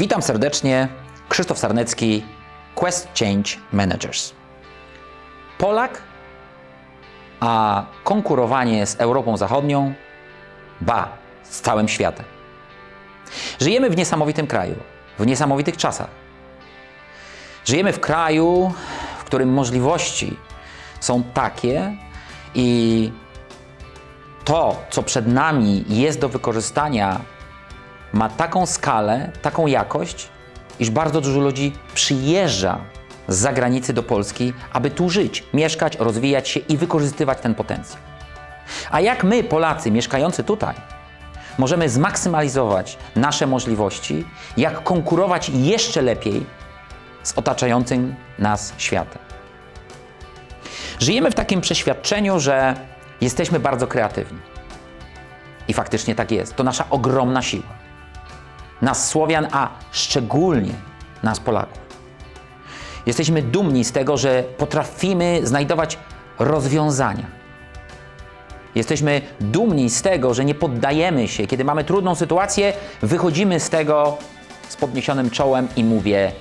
Witam serdecznie. Krzysztof Sarnecki, Quest Change Managers. Polak, a konkurowanie z Europą Zachodnią, ba, z całym światem. Żyjemy w niesamowitym kraju, w niesamowitych czasach. Żyjemy w kraju, w którym możliwości są takie i to, co przed nami jest do wykorzystania, ma taką skalę, taką jakość, iż bardzo dużo ludzi przyjeżdża z zagranicy do Polski, aby tu żyć, mieszkać, rozwijać się i wykorzystywać ten potencjał. A jak my, Polacy mieszkający tutaj, możemy zmaksymalizować nasze możliwości, jak konkurować jeszcze lepiej z otaczającym nas światem? Żyjemy w takim przeświadczeniu, że jesteśmy bardzo kreatywni. I faktycznie tak jest. To nasza ogromna siła. Nas Słowian, a szczególnie nas Polaków. Jesteśmy dumni z tego, że potrafimy znajdować rozwiązania. Jesteśmy dumni z tego, że nie poddajemy się. Kiedy mamy trudną sytuację, wychodzimy z tego z podniesionym czołem i mówię: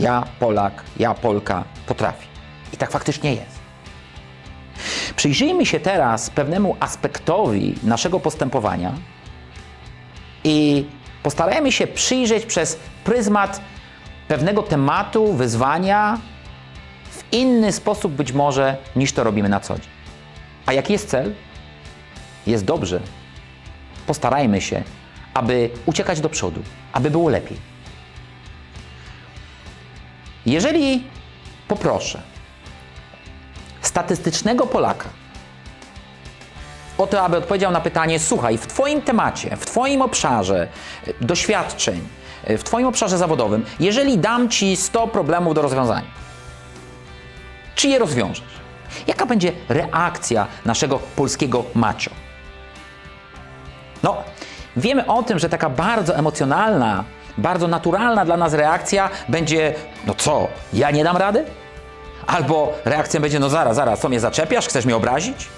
Ja, Polak, ja, Polka, potrafię. I tak faktycznie jest. Przyjrzyjmy się teraz pewnemu aspektowi naszego postępowania i postarajmy się przyjrzeć przez pryzmat pewnego tematu, wyzwania w inny sposób być może niż to robimy na co dzień. A jaki jest cel? Jest dobrze. Postarajmy się, aby uciekać do przodu, aby było lepiej. Jeżeli poproszę statystycznego Polaka o to, aby odpowiedział na pytanie: Słuchaj, w Twoim temacie, w Twoim obszarze e, doświadczeń, e, w Twoim obszarze zawodowym, jeżeli dam Ci 100 problemów do rozwiązania, czy je rozwiążesz? Jaka będzie reakcja naszego polskiego macho? No, wiemy o tym, że taka bardzo emocjonalna, bardzo naturalna dla nas reakcja będzie: No co, ja nie dam rady? Albo reakcja będzie: No zaraz, zaraz, co mnie zaczepiasz? Chcesz mnie obrazić?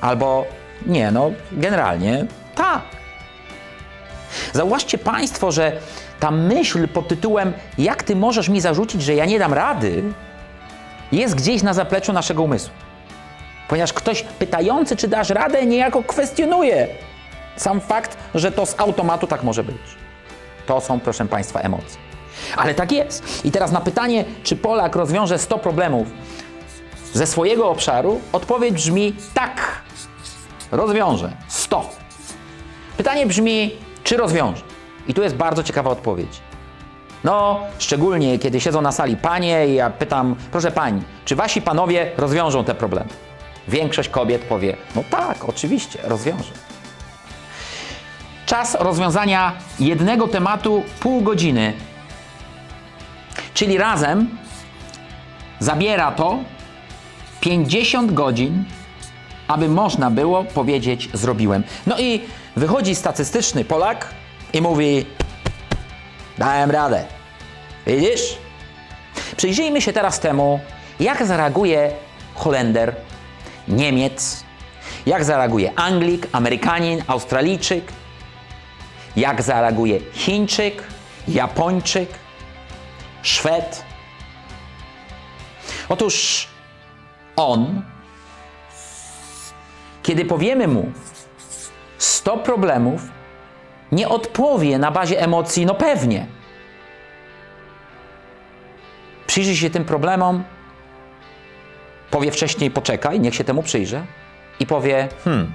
Albo nie, no generalnie tak. Zauważcie Państwo, że ta myśl pod tytułem Jak ty możesz mi zarzucić, że ja nie dam rady, jest gdzieś na zapleczu naszego umysłu. Ponieważ ktoś pytający, czy dasz radę, niejako kwestionuje sam fakt, że to z automatu tak może być. To są, proszę Państwa, emocje. Ale tak jest. I teraz na pytanie, czy Polak rozwiąże 100 problemów ze swojego obszaru, odpowiedź brzmi tak. Rozwiąże 100. Pytanie brzmi, czy rozwiąże? I tu jest bardzo ciekawa odpowiedź. No, szczególnie kiedy siedzą na sali panie i ja pytam, proszę pani, czy wasi panowie rozwiążą te problemy? Większość kobiet powie, no tak, oczywiście, rozwiąże. Czas rozwiązania jednego tematu pół godziny. Czyli razem zabiera to 50 godzin, aby można było powiedzieć zrobiłem. No i wychodzi statystyczny Polak i mówi dałem radę. Widzisz? Przyjrzyjmy się teraz temu, jak zareaguje Holender, Niemiec, jak zareaguje Anglik, Amerykanin, Australijczyk, jak zareaguje Chińczyk, Japończyk, Szwed. Otóż on, kiedy powiemy mu 100 problemów, nie odpowie na bazie emocji, no pewnie. Przyjrzy się tym problemom, powie wcześniej poczekaj, niech się temu przyjrzę i powie, hmm,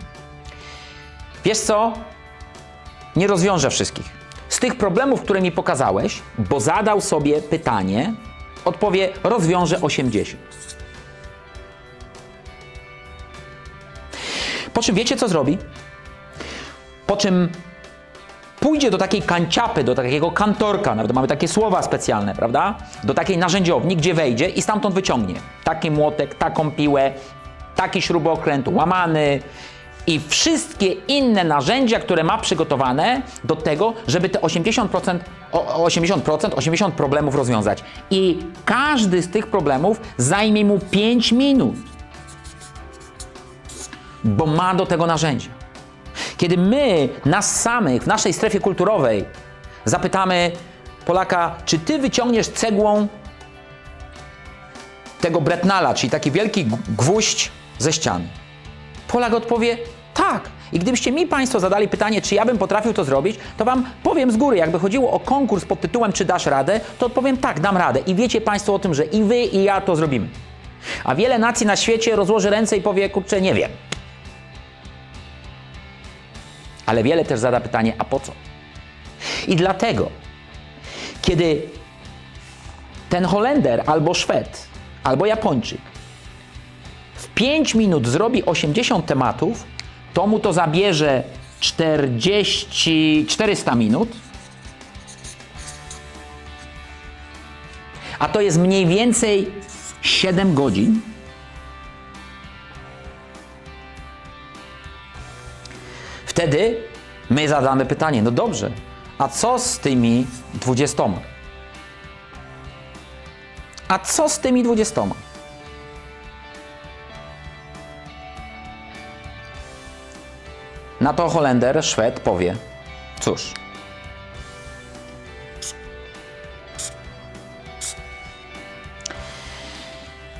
wiesz co, nie rozwiążę wszystkich. Z tych problemów, które mi pokazałeś, bo zadał sobie pytanie, odpowie rozwiążę 80. Po czym wiecie, co zrobi? Po czym pójdzie do takiej kanciapy, do takiego kantorka, nawet mamy takie słowa specjalne, prawda? Do takiej narzędziowni, gdzie wejdzie i stamtąd wyciągnie taki młotek, taką piłę, taki śrubokręt, łamany i wszystkie inne narzędzia, które ma przygotowane do tego, żeby te 80%, o- o 80%, 80 problemów rozwiązać. I każdy z tych problemów zajmie mu 5 minut bo ma do tego narzędzia. Kiedy my, nas samych, w naszej strefie kulturowej zapytamy, Polaka, czy ty wyciągniesz cegłą tego bretnala, czyli taki wielki gwóźdź ze ściany? Polak odpowie tak. I gdybyście mi Państwo zadali pytanie, czy ja bym potrafił to zrobić, to Wam powiem z góry, jakby chodziło o konkurs pod tytułem Czy dasz radę, to odpowiem tak, dam radę. I wiecie Państwo o tym, że i Wy, i ja to zrobimy. A wiele nacji na świecie rozłoży ręce i powie, kurczę, nie wiem. Ale wiele też zada pytanie, a po co? I dlatego, kiedy ten Holender albo Szwed, albo Japończyk w 5 minut zrobi 80 tematów, to mu to zabierze 40, 400 minut. A to jest mniej więcej 7 godzin. Wtedy my zadamy pytanie: no dobrze, a co z tymi 20? A co z tymi 20? Na to Holender, Szwed powie: Cóż.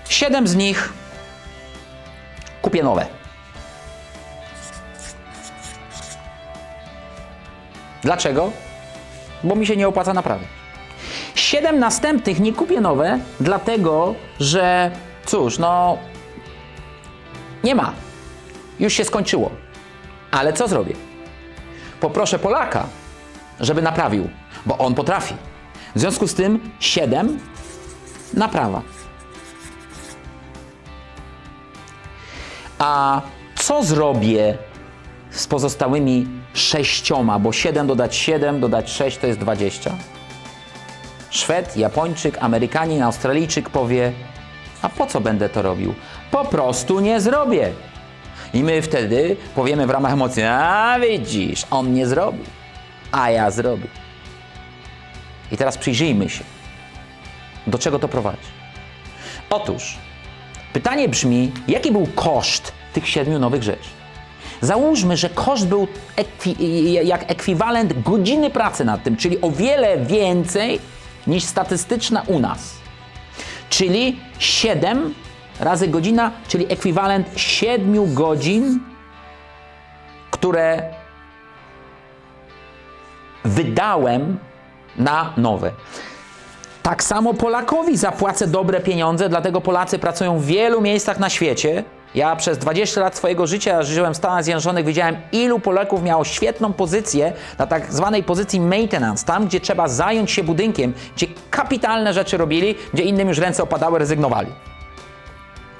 Siedem z nich kupię nowe. Dlaczego? Bo mi się nie opłaca naprawiać. Siedem następnych nie kupię nowe, dlatego że cóż, no nie ma. Już się skończyło. Ale co zrobię? Poproszę Polaka, żeby naprawił, bo on potrafi. W związku z tym 7 naprawa. A co zrobię z pozostałymi sześcioma, bo 7 dodać 7 dodać 6 to jest 20? Szwed, Japończyk, Amerykanin, Australijczyk powie: A po co będę to robił? Po prostu nie zrobię. I my wtedy powiemy w ramach emocji: A widzisz, on nie zrobił, a ja zrobię. I teraz przyjrzyjmy się, do czego to prowadzi. Otóż pytanie brzmi: jaki był koszt tych siedmiu nowych rzeczy? Załóżmy, że koszt był ekwi- jak ekwiwalent godziny pracy nad tym, czyli o wiele więcej niż statystyczna u nas. Czyli 7 razy godzina, czyli ekwiwalent 7 godzin, które wydałem na nowe. Tak samo Polakowi zapłacę dobre pieniądze, dlatego Polacy pracują w wielu miejscach na świecie. Ja przez 20 lat swojego życia żyłem w Stanach Zjednoczonych, widziałem ilu Polaków miało świetną pozycję na tak zwanej pozycji maintenance, tam gdzie trzeba zająć się budynkiem, gdzie kapitalne rzeczy robili, gdzie innym już ręce opadały, rezygnowali.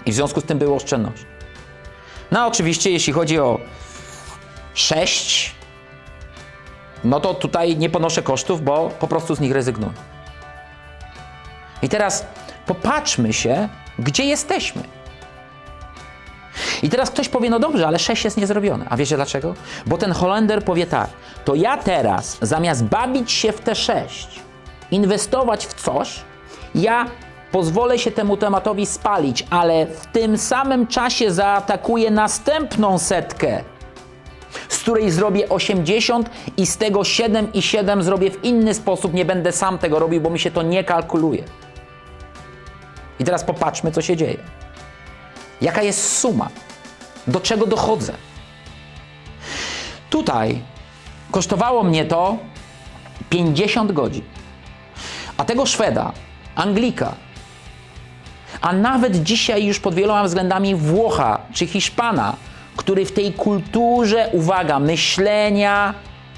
I w związku z tym była oszczędność. No oczywiście jeśli chodzi o 6, no to tutaj nie ponoszę kosztów, bo po prostu z nich rezygnuję. I teraz popatrzmy się, gdzie jesteśmy. I teraz ktoś powie, no dobrze, ale 6 jest niezrobione. A wiecie dlaczego? Bo ten Holender powie tak, to ja teraz zamiast bawić się w te 6, inwestować w coś, ja pozwolę się temu tematowi spalić, ale w tym samym czasie zaatakuję następną setkę, z której zrobię 80 i z tego 7 i 7 zrobię w inny sposób, nie będę sam tego robił, bo mi się to nie kalkuluje. I teraz popatrzmy, co się dzieje. Jaka jest suma? Do czego dochodzę? Tutaj kosztowało mnie to 50 godzin. A tego Szweda, Anglika, a nawet dzisiaj już pod wieloma względami Włocha czy Hiszpana, który w tej kulturze, uwaga, myślenia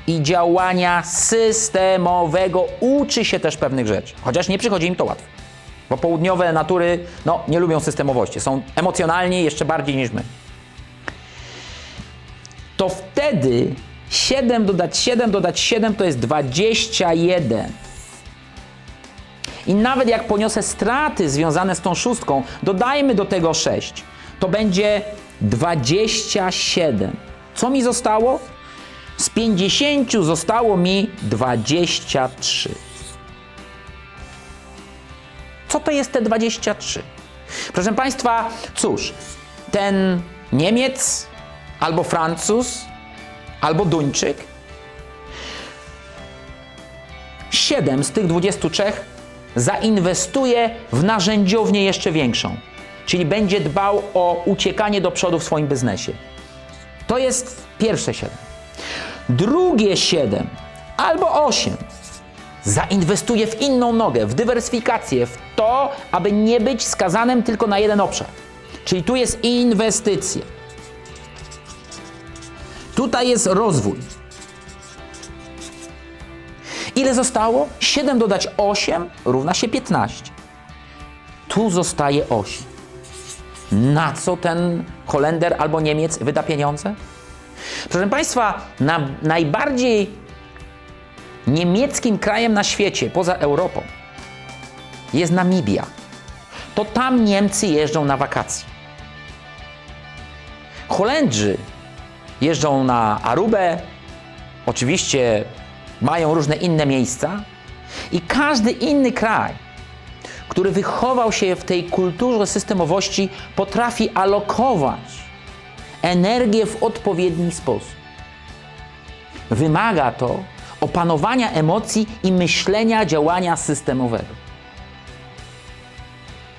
i działania systemowego uczy się też pewnych rzeczy. Chociaż nie przychodzi im to łatwo. Bo południowe natury no, nie lubią systemowości. Są emocjonalni jeszcze bardziej niż my. To wtedy 7 dodać 7 dodać 7 to jest 21. I nawet jak poniosę straty związane z tą szóstką, dodajmy do tego 6. To będzie 27. Co mi zostało? Z 50 zostało mi 23. Co to jest te 23? Proszę Państwa, cóż, ten Niemiec, albo Francuz, albo Duńczyk 7 z tych 23 zainwestuje w narzędziownię jeszcze większą, czyli będzie dbał o uciekanie do przodu w swoim biznesie. To jest pierwsze 7. Drugie 7 albo 8 zainwestuje w inną nogę, w dywersyfikację, w to, aby nie być skazanym tylko na jeden obszar. Czyli tu jest inwestycja. Tutaj jest rozwój. Ile zostało? 7 dodać 8 równa się 15. Tu zostaje 8. Na co ten Holender albo Niemiec wyda pieniądze? Proszę Państwa, na, najbardziej niemieckim krajem na świecie, poza Europą, jest Namibia. To tam Niemcy jeżdżą na wakacje. Holendrzy jeżdżą na Arubę, oczywiście mają różne inne miejsca i każdy inny kraj, który wychował się w tej kulturze systemowości, potrafi alokować energię w odpowiedni sposób. Wymaga to opanowania emocji i myślenia działania systemowego.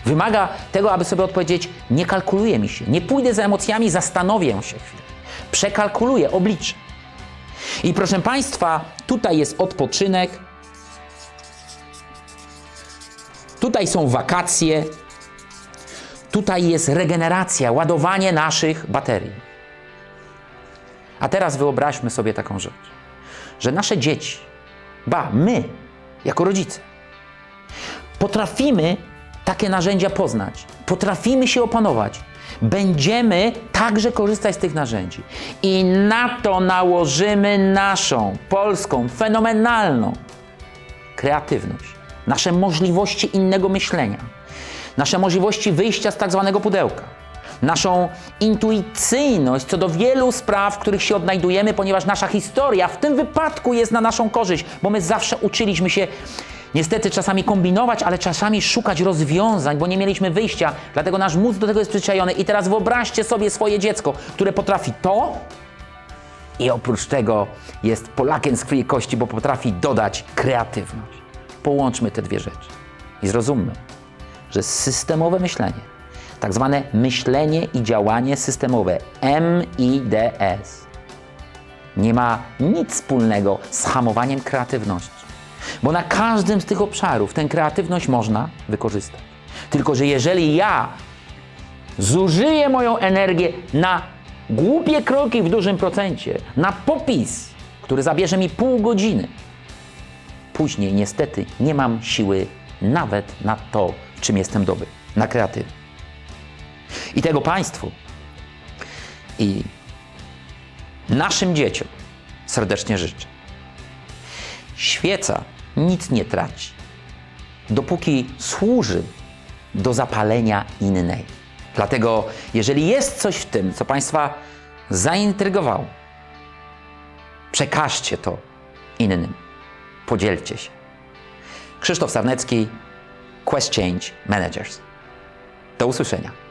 Wymaga tego, aby sobie odpowiedzieć: nie kalkuluje mi się, nie pójdę za emocjami, zastanowię się chwilę, przekalkuluję, obliczę. I proszę Państwa, tutaj jest odpoczynek, tutaj są wakacje, tutaj jest regeneracja, ładowanie naszych baterii. A teraz wyobraźmy sobie taką rzecz, że nasze dzieci, ba, my, jako rodzice, potrafimy takie narzędzia poznać, potrafimy się opanować. Będziemy także korzystać z tych narzędzi. I na to nałożymy naszą, polską, fenomenalną kreatywność, nasze możliwości innego myślenia, nasze możliwości wyjścia z tak zwanego pudełka, naszą intuicyjność co do wielu spraw, w których się odnajdujemy, ponieważ nasza historia w tym wypadku jest na naszą korzyść, bo my zawsze uczyliśmy się niestety czasami kombinować, ale czasami szukać rozwiązań, bo nie mieliśmy wyjścia, dlatego nasz mózg do tego jest przyzwyczajony. I teraz wyobraźcie sobie swoje dziecko, które potrafi to i oprócz tego jest Polakiem z krwi kości, bo potrafi dodać kreatywność. Połączmy te dwie rzeczy i zrozummy, że systemowe myślenie, tak zwane myślenie i działanie systemowe, MIDS, nie ma nic wspólnego z hamowaniem kreatywności. Bo na każdym z tych obszarów tę kreatywność można wykorzystać. Tylko, że jeżeli ja zużyję moją energię na głupie kroki w dużym procencie, na popis, który zabierze mi pół godziny, później niestety nie mam siły nawet na to, czym jestem dobry, na kreatywność. I tego Państwu i naszym dzieciom serdecznie życzę. Świeca nic nie traci, dopóki służy do zapalenia innej. Dlatego, jeżeli jest coś w tym, co Państwa zaintrygowało, przekażcie to innym. Podzielcie się. Krzysztof Sarnecki, Quest Change Managers. Do usłyszenia.